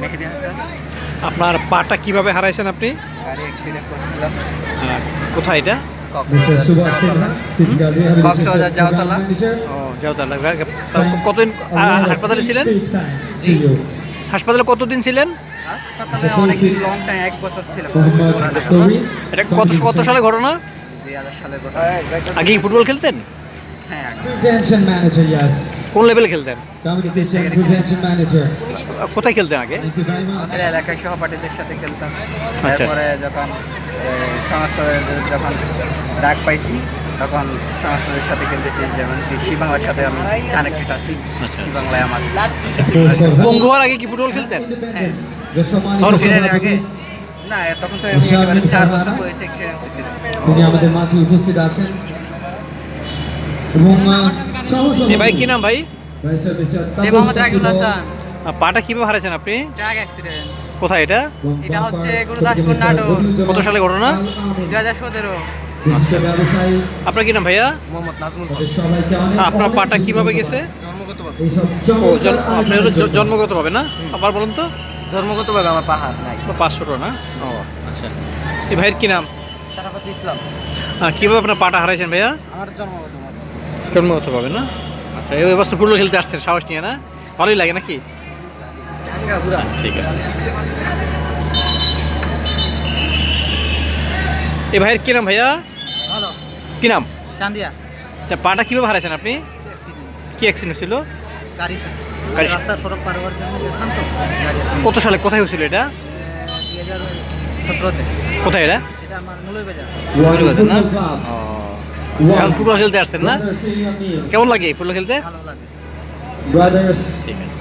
মেহেদি হাসান। আপনার পাটা কীভাবে হারাইছেন আপনি? গাড়ি অ্যাক্সিডেন্ট করছিলাম কোথায় এটা? কক্সবাজার জাওতালা। ও কতদিন হাসপাতালে ছিলেন? You. হাসপাতালে কতদিন ছিলেন? হাসপাতালে অনেক লং টাইম এক বছর ছিলাম এটা কত কত সালে ঘটনা? দুই হাজার সালের কথা আগে ফুটবল খেলতেন? হ্যাঁ। Prevention manager কোন লেভেলে খেলতেন? Manager. কোথায় খেলতেন আগে? আমাদের এলাকায় সহপাঠীদের সাথে খেলতাম। আচ্ছা। তারপরে যখন সংস্থাদের যখন ডাক পাইছি তখন সংস্থাদের সাথে খেলতেছি। যেমন কি বাংলার সাথে আমি কানেক্টেড আছি। আচ্ছা। সি বাংলায় আমার পঙ্গু হওয়ার আগে কি ফুটবল খেলতেন? সভাপতি, আগে। না তখন তো চার বছর বয়সে তিনি আমাদের মাঝে উপস্থিত আছেন। এবং ভাই কি নাম ভাই? পাটা কীভাবে হারাইছেন আপনি? ট্রাক অ্যাক্সিডেন্ট কোথায় এটা? এটা হচ্ছে গুরুদাসপুর। বদরুজ্জামান কত সালে ঘটনা? দু হাজার সতেরো। আপনার কি নাম ভাইয়া? মোহাম্মদ নাজমুল আপনার পাটা কীভাবে গেছে? আপনি হলো জ- আয়োজনের জন্মগতভাবে না? আবার বলুন তো। জন্মগত জন্মগতভাবে আমার পাহাড় নাই। পাঁচশোটা না? ও আচ্ছা। এই ভাইয়ের কি নাম? সারাফত ইসলাম। কীভাবে আপনার পাটা হারাইছেন ভাইয়া? আমার জন্মগত। জন্মগতভাবে না? আচ্ছা এই অবস্থা ফুটবল খেলতে আসছেন সাহস নিয়ে না? ভালোই লাগে নাকি? ঠিক আছে। এই ভাইয়ের কি নাম ভাইয়া? কি নাম? চান্দিয়া। আচ্ছা পাটা কীভাবে হারাইছেন আপনি? কি অ্যাক্সিডেন্ট ছিল গাড়ির সাথে। রাস্তার সড়ক পার হওয়ার জন্য কত সালে কোথায় হয়েছিল এটা? দুই হাজার সতেরোতে। কোথায় এটা? এটা আমার মূলই বাজার পারছেন না এখন ফুটবল খেলতে আসছেন না. কেমন লাগে ফুটবল খেলতে ভালো লাগে ঠিক আছে